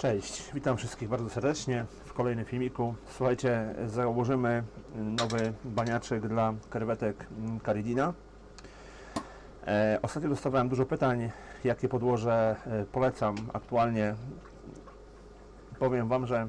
Cześć, witam wszystkich bardzo serdecznie w kolejnym filmiku. Słuchajcie, założymy nowy baniaczek dla krewetek Caridina. E, ostatnio dostawałem dużo pytań, jakie podłoże e, polecam aktualnie. Powiem Wam, że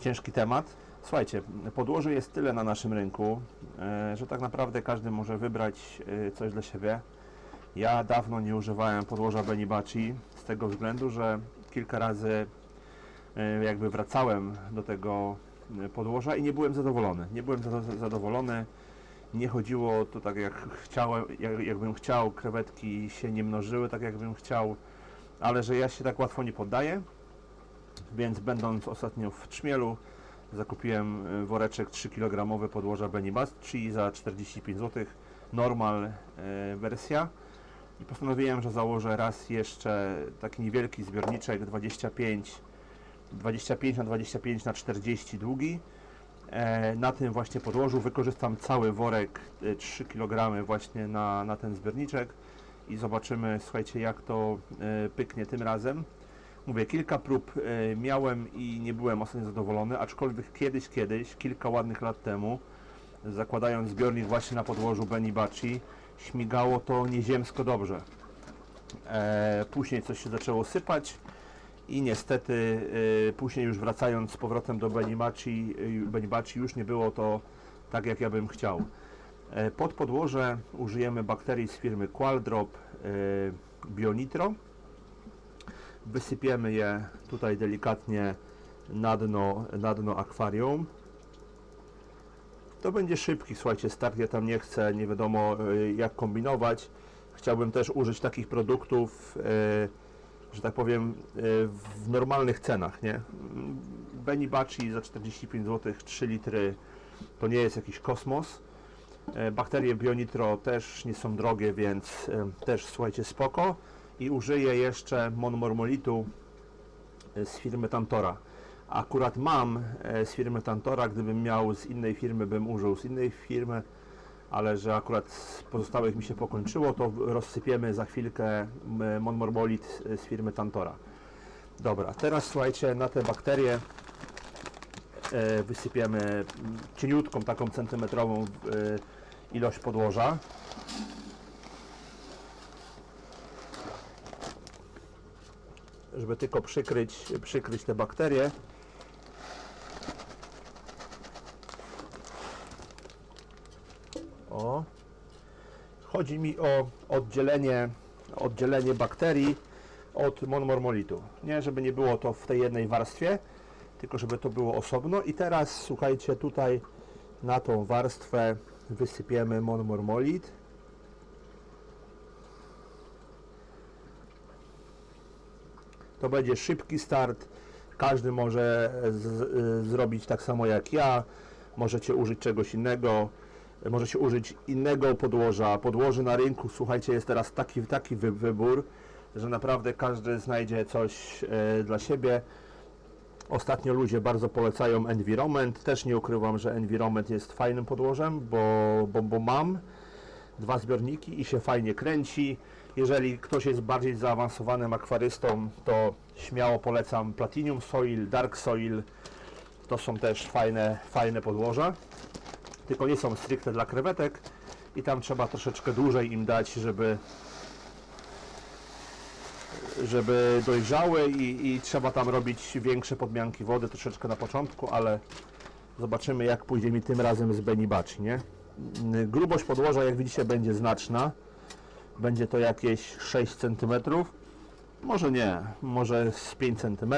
ciężki temat. Słuchajcie, podłoże jest tyle na naszym rynku, e, że tak naprawdę każdy może wybrać coś dla siebie. Ja dawno nie używałem podłoża Benibachi z tego względu, że kilka razy e, jakby wracałem do tego e, podłoża i nie byłem zadowolony. Nie byłem za- zadowolony. Nie chodziło to tak jak chciałem, jak, jakbym chciał, krewetki się nie mnożyły tak jakbym chciał, ale że ja się tak łatwo nie poddaję. Więc będąc ostatnio w Trzmielu, zakupiłem e, woreczek 3 kg podłoża Benibachi za 45 zł. Normal wersja. I postanowiłem, że założę raz jeszcze taki niewielki zbiorniczek 25, 25 na 25 na 40 długi. E, na tym właśnie podłożu wykorzystam cały worek e, 3 kg właśnie na, na ten zbiorniczek i zobaczymy, słuchajcie, jak to e, pyknie tym razem. Mówię, kilka prób e, miałem i nie byłem ostatnio zadowolony, aczkolwiek kiedyś, kiedyś, kilka ładnych lat temu, zakładając zbiornik właśnie na podłożu Benibachi, śmigało to nieziemsko dobrze. E, później coś się zaczęło sypać i niestety e, później już wracając z powrotem do Benibachi, e, Benibachi już nie było to tak jak ja bym chciał. E, pod podłoże użyjemy bakterii z firmy Qualdrop e, Bionitro. Wysypiemy je tutaj delikatnie na dno, na dno akwarium. To będzie szybki, słuchajcie, start, ja tam nie chcę, nie wiadomo y, jak kombinować. Chciałbym też użyć takich produktów, y, że tak powiem, y, w normalnych cenach, nie? Benibachi za 45 zł, 3 litry, to nie jest jakiś kosmos. E, Bakterie Bionitro też nie są drogie, więc e, też słuchajcie spoko. I użyję jeszcze monmormolitu e, z firmy Tantora. Akurat mam e, z firmy Tantora, gdybym miał z innej firmy, bym użył z innej firmy, ale że akurat z pozostałych mi się pokończyło, to rozsypiemy za chwilkę m, monmormolit e, z firmy Tantora. Dobra, teraz słuchajcie, na te bakterie e, wysypiemy mm, cieniutką, taką centymetrową ilość podłoża. Żeby tylko przykryć, przykryć te bakterie. Chodzi mi o oddzielenie, oddzielenie bakterii od monmormolitu. Nie, żeby nie było to w tej jednej warstwie, tylko żeby to było osobno. I teraz słuchajcie, tutaj na tą warstwę wysypiemy monmormolit. To będzie szybki start. Każdy może z, y, zrobić tak samo jak ja. Możecie użyć czegoś innego. Możecie użyć innego podłoża. Podłoży na rynku, słuchajcie, jest teraz taki, taki wy, wybór, że naprawdę każdy znajdzie coś e, dla siebie. Ostatnio ludzie bardzo polecają Environment. Też nie ukrywam, że Environment jest fajnym podłożem, bo, bo, bo mam dwa zbiorniki i się fajnie kręci. Jeżeli ktoś jest bardziej zaawansowanym akwarystą, to śmiało polecam Platinum Soil, Dark Soil. To są też fajne, fajne podłoża. Tylko nie są stricte dla krewetek i tam trzeba troszeczkę dłużej im dać, żeby żeby dojrzały i, i trzeba tam robić większe podmianki wody troszeczkę na początku, ale zobaczymy jak pójdzie mi tym razem z Benibachi, nie? Grubość podłoża jak widzicie będzie znaczna. Będzie to jakieś 6 cm. Może nie, może z 5 cm.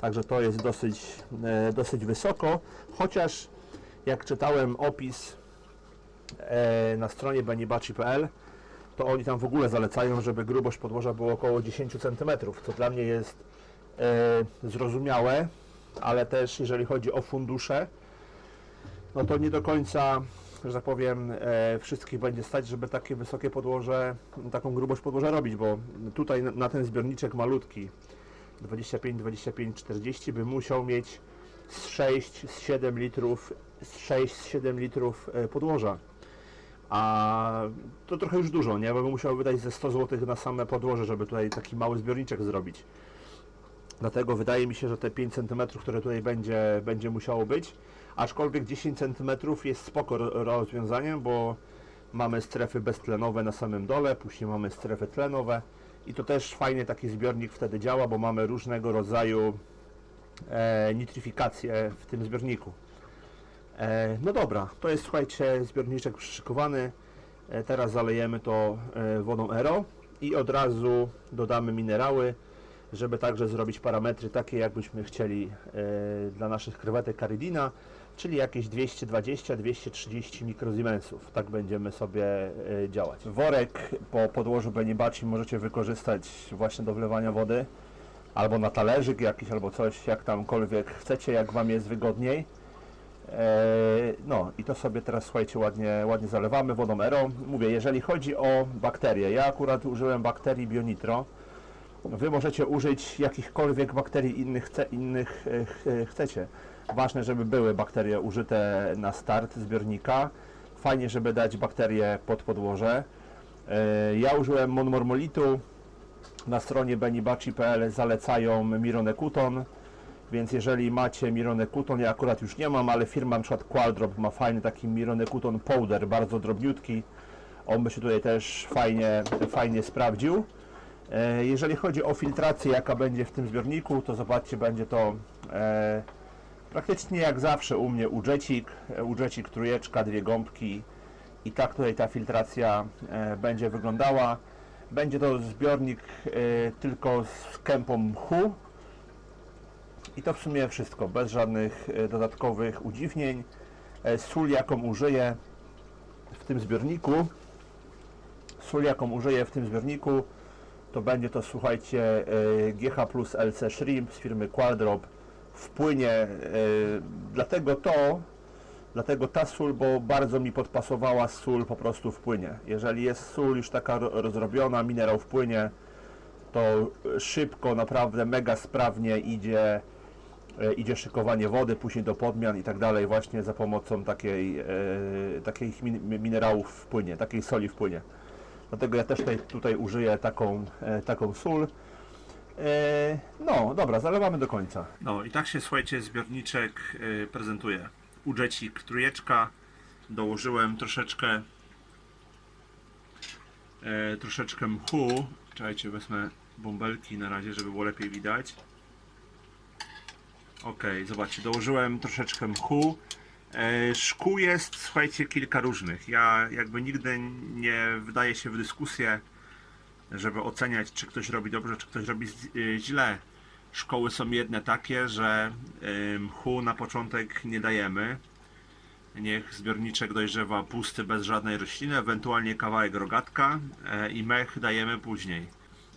Także to jest dosyć, e, dosyć wysoko, chociaż jak czytałem opis e, na stronie benibachi.pl to oni tam w ogóle zalecają, żeby grubość podłoża było około 10 cm, co dla mnie jest e, zrozumiałe, ale też jeżeli chodzi o fundusze, no to nie do końca, że tak powiem, e, wszystkich będzie stać, żeby takie wysokie podłoże, taką grubość podłoża robić, bo tutaj na, na ten zbiorniczek malutki 25, 25, 40 by musiał mieć z 6, z 7 litrów, z 6, z 7 litrów e, podłoża. A to trochę już dużo, nie? Bo bym musiał wydać ze 100 zł na same podłoże, żeby tutaj taki mały zbiorniczek zrobić. Dlatego wydaje mi się, że te 5 cm, które tutaj będzie, będzie musiało być, aczkolwiek 10 cm jest spoko ro- rozwiązaniem, bo mamy strefy beztlenowe na samym dole, później mamy strefy tlenowe i to też fajnie taki zbiornik wtedy działa, bo mamy różnego rodzaju e, nitryfikację w tym zbiorniku. E, no dobra, to jest słuchajcie zbiorniczek przyszykowany. E, teraz zalejemy to e, wodą Ero i od razu dodamy minerały, żeby także zrobić parametry takie, jakbyśmy chcieli e, dla naszych krewetek Carydina, czyli jakieś 220-230 mikrozimensów. Tak będziemy sobie e, działać. Worek po podłożu Benibaci możecie wykorzystać właśnie do wlewania wody, albo na talerzyk jakiś, albo coś, jak tamkolwiek chcecie, jak Wam jest wygodniej. Eee, No i to sobie teraz słuchajcie ładnie, ładnie zalewamy wodą Ero. Mówię, jeżeli chodzi o bakterie, ja akurat użyłem bakterii Bionitro. Wy możecie użyć jakichkolwiek bakterii innych, chce, innych e, ch- chcecie. Ważne, żeby były bakterie użyte na start zbiornika. Fajnie, żeby dać bakterie pod podłoże. Ja użyłem monmormolitu. Na stronie benibaci.pl zalecają Mironekuton. Więc jeżeli macie Mironekuton, ja akurat już nie mam, ale firma na przykład Qualdrop ma fajny taki Mironekuton powder, bardzo drobniutki. On by się tutaj też fajnie, fajnie sprawdził. E, Jeżeli chodzi o filtrację, jaka będzie w tym zbiorniku, to zobaczcie, będzie to e, praktycznie jak zawsze u mnie udżecik, e, udżecik trójeczka, dwie gąbki i tak tutaj ta filtracja e, będzie wyglądała. Będzie to zbiornik e, tylko z kępą mchu, i to w sumie wszystko, bez żadnych e, dodatkowych udziwnień. E, Sól, jaką użyję w tym zbiorniku, sól, jaką użyję w tym zbiorniku, to będzie to, słuchajcie, GH plus LC Shrimp z firmy Qualdrop w płynie. Dlatego to, dlatego ta sól, bo bardzo mi podpasowała sól po prostu w płynie. Jeżeli jest sól już taka ro- rozrobiona, minerał w płynie, to szybko, naprawdę mega sprawnie idzie, e, idzie szykowanie wody, później do podmian i tak dalej, właśnie za pomocą takiej, e, takich min, minerałów w płynie, takiej soli w płynie. Dlatego ja też tutaj, tutaj użyję taką, e, taką sól. No, dobra, zalewamy do końca. No i tak się, słuchajcie, zbiorniczek prezentuje. Udżecik trójeczka, dołożyłem troszeczkę e, troszeczkę mchu. Czekajcie, wezmę bąbelki na razie, żeby było lepiej widać. Ok, zobaczcie, dołożyłem troszeczkę mchu. E, szkół jest, słuchajcie, kilka różnych. Ja jakby nigdy nie wdaję się w dyskusję, żeby oceniać, czy ktoś robi dobrze, czy ktoś robi e, źle. Szkoły są jedne takie, że mchu na początek nie dajemy. Niech zbiorniczek dojrzewa pusty, bez żadnej rośliny, ewentualnie kawałek rogatka e, i mech dajemy później.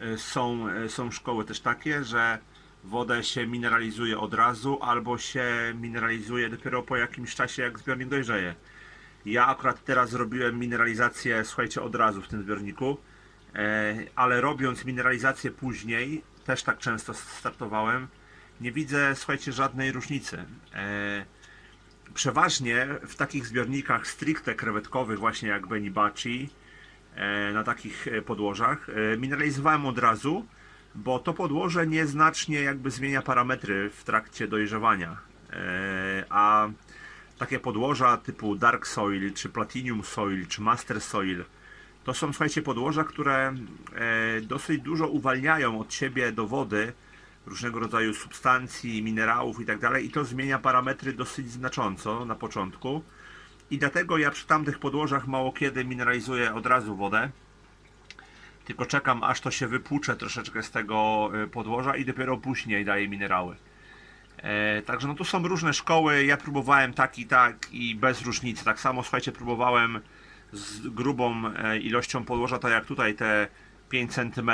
E, Są, e, są szkoły też takie, że wodę się mineralizuje od razu, albo się mineralizuje dopiero po jakimś czasie, jak zbiornik dojrzeje. Ja akurat teraz zrobiłem mineralizację, słuchajcie, od razu w tym zbiorniku, ale robiąc mineralizację później, też tak często startowałem, nie widzę, słuchajcie, żadnej różnicy. E, przeważnie w takich zbiornikach stricte krewetkowych, właśnie jak Benibaci, e, na takich e, podłożach, mineralizowałem od razu, bo to podłoże nieznacznie jakby zmienia parametry w trakcie dojrzewania. A takie podłoża typu Dark Soil, czy Platinum Soil, czy Master Soil, to są, słuchajcie, podłoża, które e, dosyć dużo uwalniają od siebie do wody różnego rodzaju substancji, minerałów i tak dalej i to zmienia parametry dosyć znacząco na początku. I dlatego ja przy tamtych podłożach mało kiedy mineralizuję od razu wodę. Tylko czekam aż to się wypłucze troszeczkę z tego e, podłoża i dopiero później daję minerały. E, także no tu są różne szkoły. Ja próbowałem tak i tak i bez różnicy. Tak samo słuchajcie, próbowałem z grubą e, ilością podłoża, tak jak tutaj te 5 cm.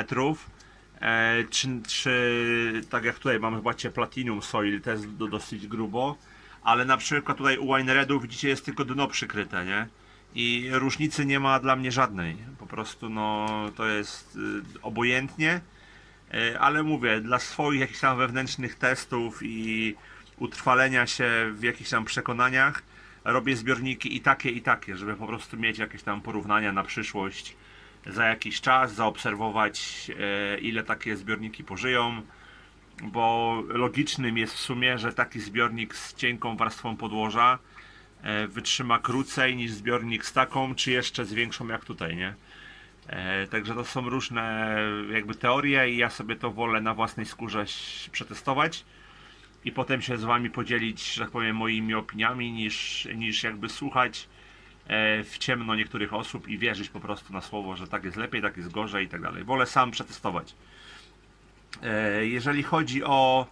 E, czy, czy tak jak tutaj mamy zobaczcie Platinum Soil, to jest do, dosyć grubo. Ale na przykład tutaj u Wine Redu widzicie jest tylko dno przykryte, nie? I różnicy nie ma dla mnie żadnej. Po prostu no to jest y, obojętnie. E, ale mówię, dla swoich jakichś tam wewnętrznych testów i utrwalenia się w jakichś tam przekonaniach robię zbiorniki i takie i takie, żeby po prostu mieć jakieś tam porównania na przyszłość za jakiś czas, zaobserwować e, ile takie zbiorniki pożyją bo logicznym jest w sumie, że taki zbiornik z cienką warstwą podłoża e, wytrzyma krócej niż zbiornik z taką, czy jeszcze z większą jak tutaj, nie? E, Także to są różne jakby teorie i ja sobie to wolę na własnej skórze przetestować i potem się z wami podzielić, że tak powiem, moimi opiniami niż, niż jakby słuchać e, w ciemno niektórych osób i wierzyć po prostu na słowo, że tak jest lepiej, tak jest gorzej i tak dalej. Wolę sam przetestować. E, Jeżeli chodzi o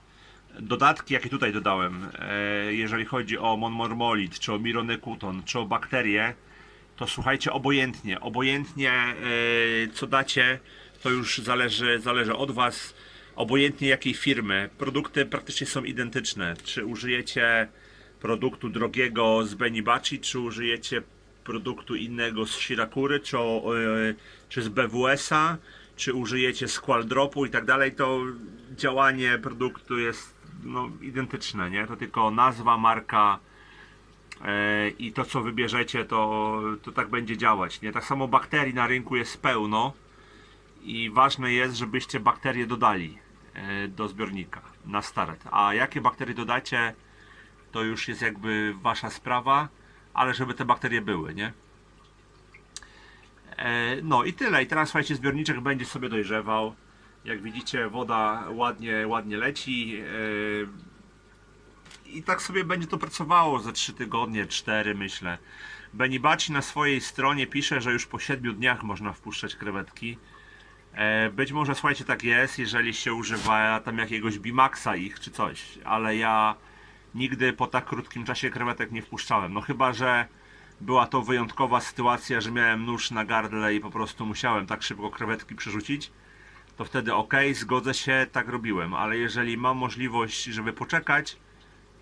dodatki, jakie tutaj dodałem, e, jeżeli chodzi o monmormolit, czy o mironekuton, czy o bakterie, to słuchajcie obojętnie, obojętnie co dacie, to już zależy, zależy od Was, obojętnie jakiej firmy. Produkty praktycznie są identyczne. Czy użyjecie produktu drogiego z Benibachi, czy użyjecie produktu innego z Shirakury, czy, e, czy z BWS-a, czy użyjecie Squaldropu i tak dalej, to działanie produktu jest no, identyczne, nie? To tylko nazwa, marka, E, i to co wybierzecie to, to tak będzie działać. Nie? Tak samo bakterii na rynku jest pełno i ważne jest, żebyście bakterie dodali do zbiornika na start. A jakie bakterie dodacie, to już jest jakby wasza sprawa, ale żeby te bakterie były, nie? E, No i tyle. I teraz słuchajcie, zbiorniczek będzie sobie dojrzewał. Jak widzicie, woda ładnie, ładnie leci. E, i tak sobie będzie to pracowało za 3 tygodnie, 4 myślę. Benibaci na swojej stronie pisze, że już po 7 dniach można wpuszczać krewetki. E, Być może słuchajcie tak jest, jeżeli się używa tam jakiegoś Bimaxa ich czy coś, ale ja nigdy po tak krótkim czasie krewetek nie wpuszczałem. No chyba, że była to wyjątkowa sytuacja, że miałem nóż na gardle i po prostu musiałem tak szybko krewetki przerzucić, to wtedy ok, zgodzę się, tak robiłem, ale jeżeli mam możliwość, żeby poczekać,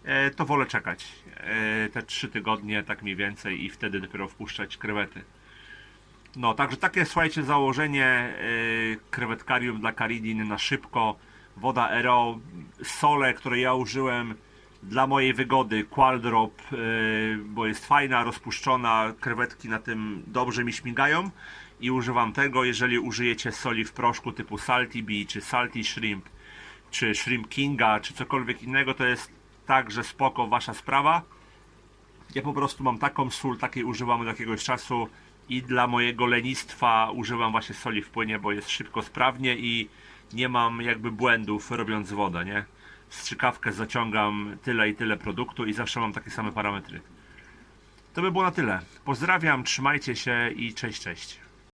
e, to wolę czekać e, te 3 tygodnie, tak mniej więcej, i wtedy dopiero wpuszczać krewety. No, także takie słuchajcie założenie e, krewetkarium dla Caridin na szybko. Woda Ero, sole, które ja użyłem dla mojej wygody, Qualdrop, e, bo jest fajna, rozpuszczona, krewetki na tym dobrze mi śmigają i używam tego, jeżeli użyjecie soli w proszku typu Salty Bee, czy Salty Shrimp, czy Shrimp Kinga, czy cokolwiek innego, to jest także spoko wasza sprawa. Ja po prostu mam taką sól, takiej używam od jakiegoś czasu i dla mojego lenistwa używam właśnie soli w płynie, bo jest szybko, sprawnie i nie mam jakby błędów robiąc wodę, nie? Strzykawkę zaciągam tyle i tyle produktu i zawsze mam takie same parametry. To by było na tyle. Pozdrawiam, trzymajcie się i cześć, cześć.